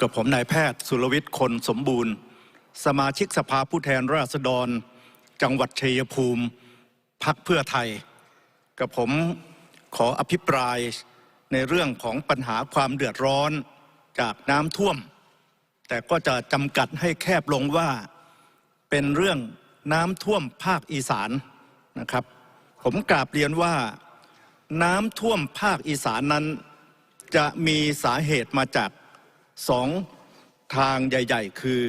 กับผมนายแพทย์สุรวิทย์คนสมบูรณ์ สมาชิกสภาผู้แทนราษฎร จังหวัดชัยภูมิพักเพื่อไทย กับผมขออภิปรายในเรื่องของปัญหาความเดือดร้อนจากน้ำท่วม แต่ก็จะจำกัดให้แคบลงว่าเป็นเรื่องน้ำท่วมภาคอีสานนะครับ ผมกราบเรียนว่าน้ำท่วมภาคอีสานนั้น จะมีสาเหตุมาจาก สองทางใหญ่ ๆ คือ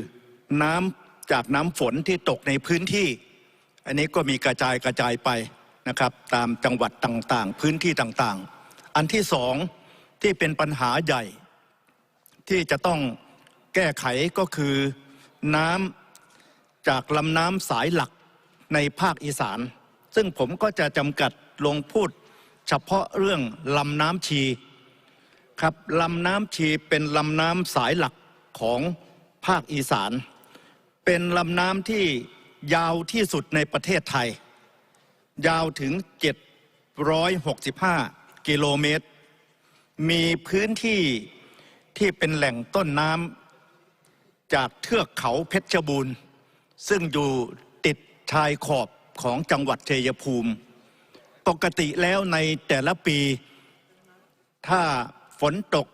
น้ำจากน้ำฝนที่ตกในพื้นที่ อันนี้ก็มีกระจายกระจายไปนะครับ ตามจังหวัดต่างๆ พื้นที่ต่างๆ อันที่สองที่เป็นปัญหาใหญ่ ที่จะต้องแก้ไขก็คือน้ำจากลำน้ำสายหลักในภาคอีสาน ซึ่งผมก็จะจำกัดลงพูดเฉพาะเรื่องลำน้ำชี ครับลำน้ำชีเป็นลำน้ำสายหลักของภาคอีสาน เป็นลำน้ำที่ยาวที่สุดในประเทศไทย ยาวถึง 765 กิโลเมตร มีพื้นที่ที่เป็นแหล่งต้นน้ำจากเทือกเขาเพชรบูรณ์ ซึ่งอยู่ติดชายขอบของจังหวัดชัยภูมิ ปกติแล้วในแต่ละปีถ้า ฝนตก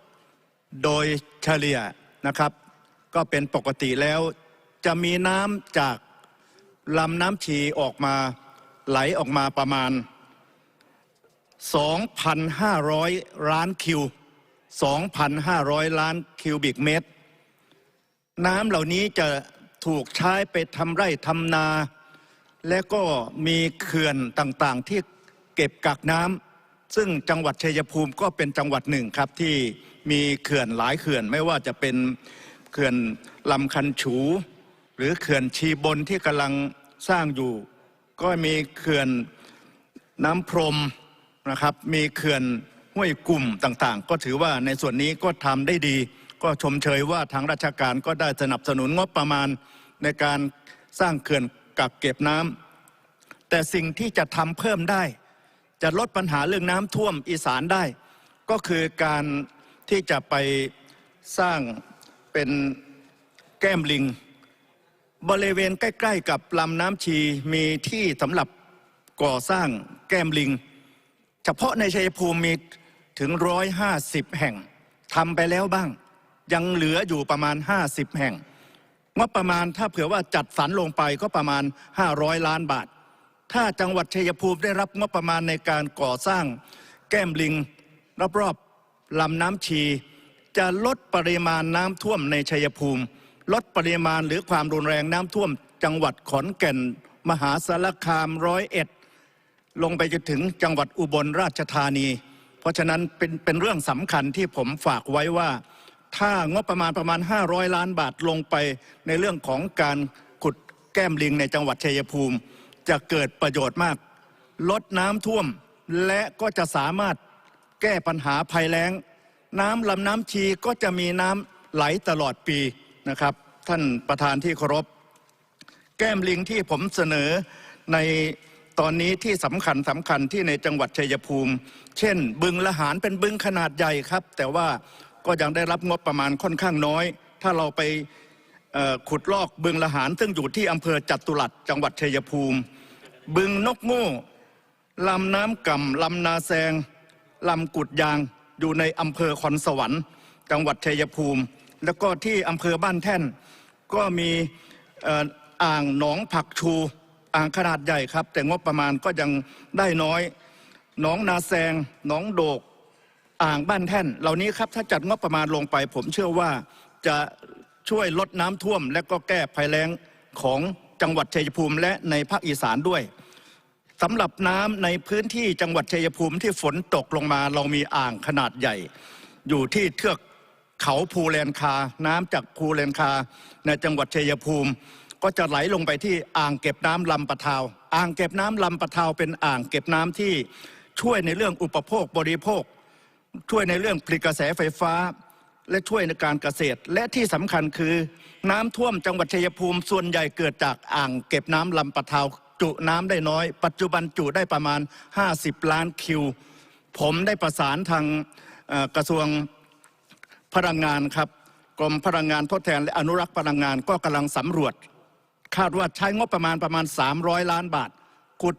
โดยเฉลี่ยนะครับ ก็เป็นปกติแล้ว จะมีน้ำจากลำน้ำชีออกมาไหลออกมาประมาณ 2,500 ล้านคิว 2,500 ล้านคิวบิกเมตร น้ำเหล่านี้จะถูกใช้ไปทำไร่ทำนา และก็มีเขื่อนต่างๆที่เก็บกักน้ำ ซึ่งจังหวัดชัยภูมิก็เป็นจังหวัดหนึ่งครับที่มีเขื่อนหลายเขื่อนไม่ว่าจะเป็นเขื่อนลำคันฉู หรือเขื่อนชีบนที่กำลังสร้างอยู่ ก็มีเขื่อนน้ำพรมนะครับมีเขื่อนห้วยกลุ่มต่างๆ ก็ถือว่าในส่วนนี้ก็ทำได้ดี ก็ชมเชยว่าทางราชการก็ได้สนับสนุนงบประมาณในการสร้างเขื่อนกักเก็บน้ำแต่สิ่งที่จะทำเพิ่มได้ จะลดปัญหาเรื่องน้ำท่วมอีสานได้ ก็คือการที่จะไปสร้างเป็นแก้มลิง บริเวณใกล้ ๆ กับลำน้ำชีมีที่สำหรับก่อสร้างแก้มลิง เฉพาะในชัยภูมิมีถึงร้อยห้าสิบแห่งทำไปแล้วบ้าง ยังเหลืออยู่ประมาณห้าสิบแห่งงบประมาณถ้าเผื่อว่าจัดสรรลงไปก็ประมาณ500ล้านบาท ถ้าจังหวัดชัยภูมิได้รับงบประมาณในการก่อสร้างแก้มลิงรอบๆลำน้ำชี จะลดปริมาณน้ำท่วมในชัยภูมิ ลดปริมาณหรือความรุนแรงน้ำท่วม จังหวัดขอนแก่น มหาสารคามร้อยเอ็ดลงไปจนถึงจังหวัดอุบลราชธานี เพราะฉะนั้นเป็นเป็นเรื่องสำคัญที่ผมฝากไว้ว่า ถ้างบประมาณประมาณ 500 ล้านบาทลงไปในเรื่องของการขุดแก้มลิงในจังหวัดชัยภูมิ จะเกิดประโยชน์มาก ลดน้ำท่วมและก็จะสามารถแก้ปัญหาภัยแล้ง น้ำลำน้ำชีก็จะมีน้ำไหลตลอดปีนะครับ ท่านประธานที่เคารพ แก้มลิงที่ผมเสนอในตอนนี้ที่สำคัญสำคัญที่ในจังหวัดชัยภูมิ เช่น บึงละหารเป็นบึงขนาดใหญ่ครับ แต่ว่าก็ยังได้รับงบประมาณค่อนข้างน้อย ถ้าเราไป ขุดลอกบึงละหารซึ่งอยู่ที่อำเภอจัตุรัสจังหวัดชัยภูมิ บึงนกโง่ลำน้ำก่ำลำนาแซงลำกุดยางอยู่ในอำเภอคอนสวรรค์ จังหวัดชัยภูมิ แล้วก็ที่อำเภอบ้านแท่น ก็มีอ่ออ่างหนองผักชูอ่างขนาดใหญ่ครับ แต่งบประมาณก็ยังได้น้อยหนองนาแซงหนองโดกอ่างบ้านแท่น เหล่านี้ครับถ้าจัดงบประมาณลงไป ผมเชื่อว่าจะ ช่วยลดน้ำท่วม และก็แก้ภัยแล้งของจังหวัดชัยภูมิและในภาคอีสานด้วยสำหรับน้ำในพื้นที่จังหวัดชัยภูมิที่ฝนตกลงมาเรามีอ่างขนาดใหญ่ อยู่ที่เทือกเขาภูแลนคา น้ำจากภูแลนคา ในจังหวัดชัยภูมิ ก็จะไหลลงไปที่อ่างเก็บน้ำลำปะทาว อ่างเก็บน้ำลำปะทาวเป็นอ่างเก็บน้ำที่ช่วยในเรื่องอุปโภคบริโภค ช่วยในเรื่องผลิตกระแสไฟฟ้า และช่วยในการเกษตร และที่สำคัญคือ น้ำท่วมจังหวัดชัยภูมิส่วนใหญ่เกิดจากอ่างเก็บน้ำลำปะทาวจุน้ำได้น้อย ปัจจุบันจุได้ประมาณ 50 ล้านคิว ผมได้ประสานทางกระทรวงพลังงานครับกรมพลังงานทดแทนและอนุรักษ์พลังงานก็กำลังสำรวจ คาดว่าใช้งบประมาณประมาณ 300 ล้านบาทขุด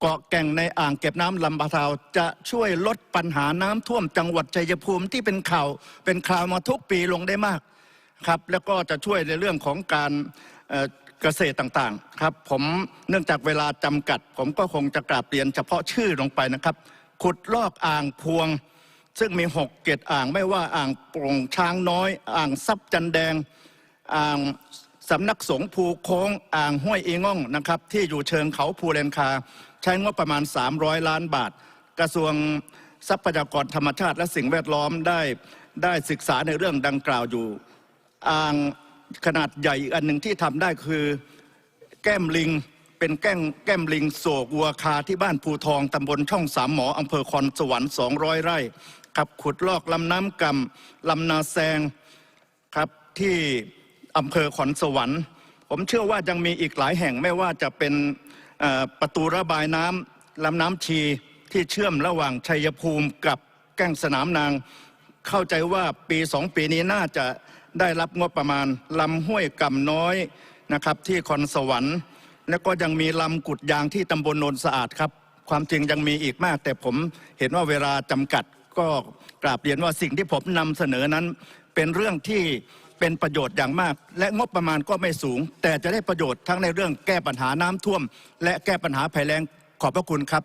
เกาะแก่งในอ่างเก็บน้ำลำปะทาวจะช่วยลดปัญหาน้ำท่วมจังหวัดชัยภูมิที่เป็นข่าวเป็นข่าวมาทุกปีลงได้มากครับแล้วก็จะช่วยในเรื่องของการเกษตรต่างๆครับผมเนื่องจากเวลาจำกัด ผมก็คงจะกราบเรียนเฉพาะชื่อลงไปนะครับ ขุดลอกอ่างพวง ซึ่งมีหกเกตอ่างไม่ว่าอ่างโปร่งช้างน้อย อ่างซับจันแดงอ่างสำนักสงภูโค้งอ่างห้วยอีง่องนะครับที่อยู่เชิงเขาภูเรนคา ใช้งบประมาณ 300 ล้านบาท กระทรวงทรัพยากรธรรมชาติ และสิ่งแวดล้อมได้ได้ศึกษาในเรื่องดังกล่าวอยู่ อ่างขนาดใหญ่อีกอันหนึ่งที่ทำได้คือแก้มลิงเป็นแก้มแก้มลิงโศกวัวคาที่บ้านภูทองตำบลช่องสามหมออำเภอคอนสวรรค์200 ไร่ครับขุดลอกลำน้ำกำลำนาแซงครับที่อำเภอขอนสวรรค์ ผมเชื่อว่ายังมีอีกหลายแห่งไม่ว่าจะเป็น ประตูระบายน้ำลำน้ำชีที่เชื่อมระหว่างชัยภูมิกับแก้งสนามนาง เข้าใจว่าปีสองปีนี้น่าจะได้รับงบประมาณลำห้วยกำน้อยนะครับ ที่คอนสวรรค์ แล้วก็ยังมีลำกุดยางที่ตำบลโนนสะอาดครับ ความจริงยังมีอีกมาก แต่ผมเห็นว่าเวลาจำกัดก็กราบเรียนว่าสิ่งที่ผมนำเสนอนั้น เป็นเรื่องที่ เป็นประโยชน์อย่างมาก และงบประมาณก็ไม่สูง แต่จะได้ประโยชน์ทั้งในเรื่องแก้ปัญหาน้ำท่วม และแก้ปัญหาภัยแล้งขอบพระคุณครับ